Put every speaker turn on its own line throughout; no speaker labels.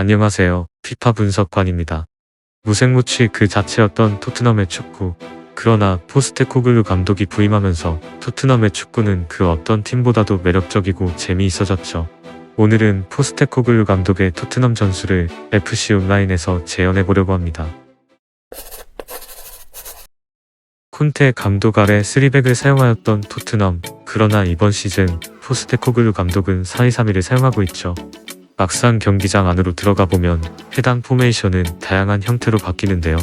안녕하세요. 피파 분석관입니다. 무색무취 그 자체였던 토트넘의 축구. 그러나 포스테코글루 감독이 부임하면서 토트넘의 축구는 그 어떤 팀보다도 매력적이고 재미있어졌죠. 오늘은 포스테코글루 감독의 토트넘 전술을 FC 온라인에서 재현해 보려고 합니다. 콘테 감독 아래 3백을 사용하였던 토트넘. 그러나 이번 시즌 포스테코글루 감독은 4-2-3-1을 사용하고 있죠. 막상 경기장 안으로 들어가 보면 해당 포메이션은 다양한 형태로 바뀌는데요.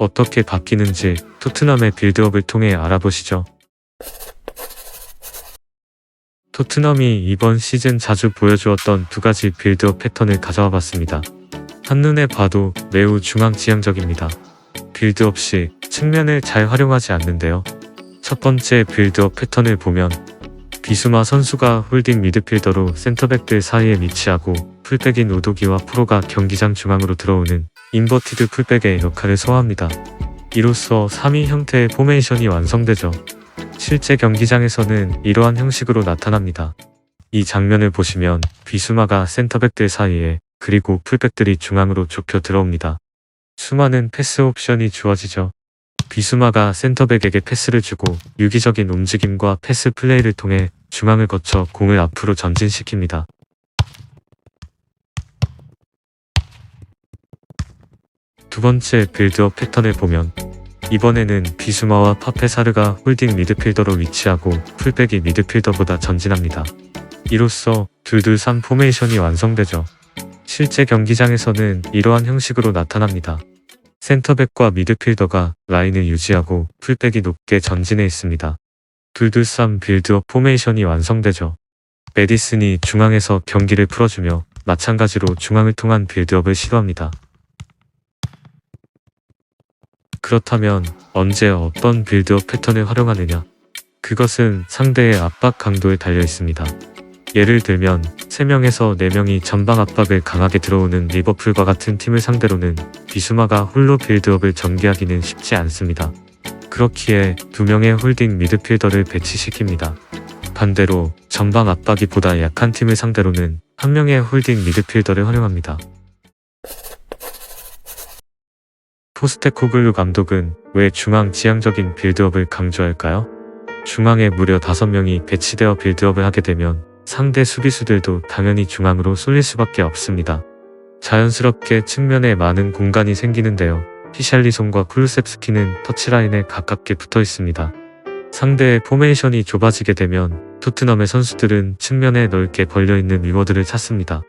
어떻게 바뀌는지 토트넘의 빌드업을 통해 알아보시죠. 토트넘이 이번 시즌 자주 보여주었던 두 가지 빌드업 패턴을 가져와 봤습니다. 한눈에 봐도 매우 중앙지향적입니다. 빌드업 시 측면을 잘 활용하지 않는데요. 첫 번째 빌드업 패턴을 보면 비수마 선수가 홀딩 미드필더로 센터백들 사이에 위치하고 풀백인 우도기와 프로가 경기장 중앙으로 들어오는 인버티드 풀백의 역할을 소화합니다. 이로써 3위 형태의 포메이션이 완성되죠. 실제 경기장에서는 이러한 형식으로 나타납니다. 이 장면을 보시면 비수마가 센터백들 사이에 그리고 풀백들이 중앙으로 좁혀 들어옵니다. 수많은 패스 옵션이 주어지죠. 비수마가 센터백에게 패스를 주고 유기적인 움직임과 패스 플레이를 통해 중앙을 거쳐 공을 앞으로 전진시킵니다. 두 번째 빌드업 패턴을 보면 이번에는 비수마와 파페사르가 홀딩 미드필더로 위치하고 풀백이 미드필더보다 전진합니다. 이로써 둘둘3 포메이션이 완성되죠. 실제 경기장에서는 이러한 형식으로 나타납니다. 센터백과 미드필더가 라인을 유지하고 풀백이 높게 전진해 있습니다. 둘둘3 빌드업 포메이션이 완성되죠. 메디슨이 중앙에서 경기를 풀어주며 마찬가지로 중앙을 통한 빌드업을 시도합니다. 그렇다면 언제 어떤 빌드업 패턴을 활용하느냐? 그것은 상대의 압박 강도에 달려 있습니다. 예를 들면 3명에서 4명이 전방 압박을 강하게 들어오는 리버풀과 같은 팀을 상대로는 비수마가 홀로 빌드업을 전개하기는 쉽지 않습니다. 그렇기에 2명의 홀딩 미드필더를 배치시킵니다. 반대로 전방 압박이 보다 약한 팀을 상대로는 한 명의 홀딩 미드필더를 활용합니다. 포스테코글루 감독은 왜 중앙 지향적인 빌드업을 강조할까요? 중앙에 무려 5명이 배치되어 빌드업을 하게 되면 상대 수비수들도 당연히 중앙으로 쏠릴 수밖에 없습니다. 자연스럽게 측면에 많은 공간이 생기는데요. 히샬리송과 쿨셉스키는 터치라인에 가깝게 붙어 있습니다. 상대의 포메이션이 좁아지게 되면 토트넘의 선수들은 측면에 넓게 벌려있는 위워드를 찾습니다.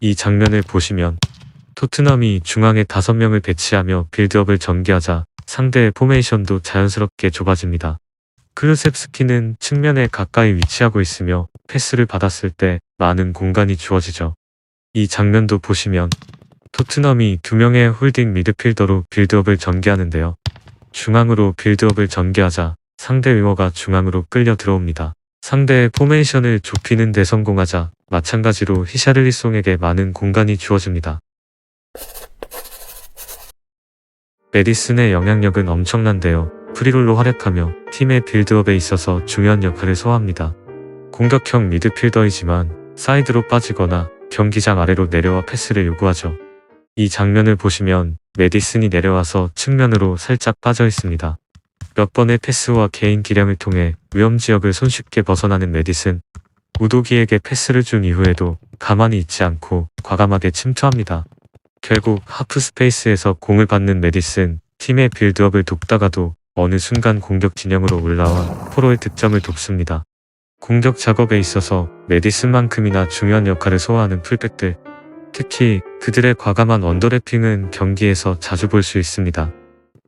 이 장면을 보시면 토트넘이 중앙에 5명을 배치하며 빌드업을 전개하자 상대의 포메이션도 자연스럽게 좁아집니다. 클루셉스키는 측면에 가까이 위치하고 있으며 패스를 받았을 때 많은 공간이 주어지죠. 이 장면도 보시면 토트넘이 두 명의 홀딩 미드필더로 빌드업을 전개하는데요. 중앙으로 빌드업을 전개하자 상대 위워가 중앙으로 끌려 들어옵니다. 상대의 포메이션을 좁히는 데 성공하자 마찬가지로 히샤를리송에게 많은 공간이 주어집니다. 메디슨의 영향력은 엄청난데요. 프리롤로 활약하며 팀의 빌드업에 있어서 중요한 역할을 소화합니다. 공격형 미드필더이지만 사이드로 빠지거나 경기장 아래로 내려와 패스를 요구하죠. 이 장면을 보시면 메디슨이 내려와서 측면으로 살짝 빠져 있습니다. 몇 번의 패스와 개인 기량을 통해 위험 지역을 손쉽게 벗어나는 메디슨. 우도기에게 패스를 준 이후에도 가만히 있지 않고 과감하게 침투합니다. 결국 하프 스페이스에서 공을 받는 메디슨, 팀의 빌드업을 돕다가도 어느 순간 공격 진영으로 올라와 프로의 득점을 돕습니다. 공격 작업에 있어서 메디슨만큼이나 중요한 역할을 소화하는 풀백들, 특히 그들의 과감한 언더래핑은 경기에서 자주 볼 수 있습니다.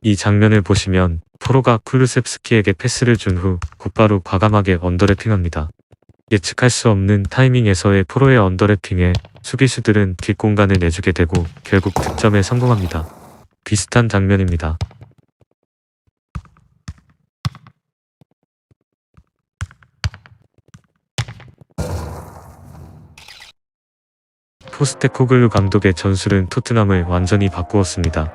이 장면을 보시면 프로가 쿨루셉스키에게 패스를 준 후 곧바로 과감하게 언더래핑합니다. 예측할 수 없는 타이밍에서의 프로의 언더래핑에 수비수들은 뒷공간을 내주게 되고 결국 득점에 성공합니다. 비슷한 장면입니다. 포스테코글루 감독의 전술은 토트넘을 완전히 바꾸었습니다.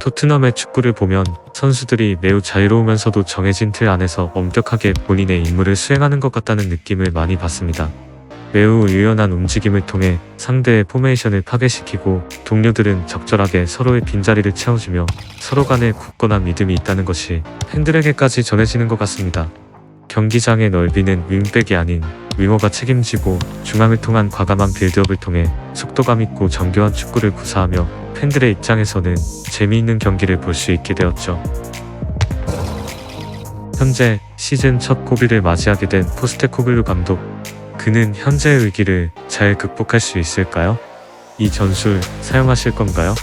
토트넘의 축구를 보면 선수들이 매우 자유로우면서도 정해진 틀 안에서 엄격하게 본인의 임무를 수행하는 것 같다는 느낌을 많이 받습니다. 매우 유연한 움직임을 통해 상대의 포메이션을 파괴시키고 동료들은 적절하게 서로의 빈자리를 채워주며 서로 간에 굳건한 믿음이 있다는 것이 팬들에게까지 전해지는 것 같습니다. 경기장의 넓이는 윙백이 아닌 윙어가 책임지고 중앙을 통한 과감한 빌드업을 통해 속도감 있고 정교한 축구를 구사하며 팬들의 입장에서는 재미있는 경기를 볼 수 있게 되었죠. 현재 시즌 첫 고비를 맞이하게 된 포스테코글루 감독. 그는 현재의 위기를 잘 극복할 수 있을까요? 이 전술 사용하실 건가요?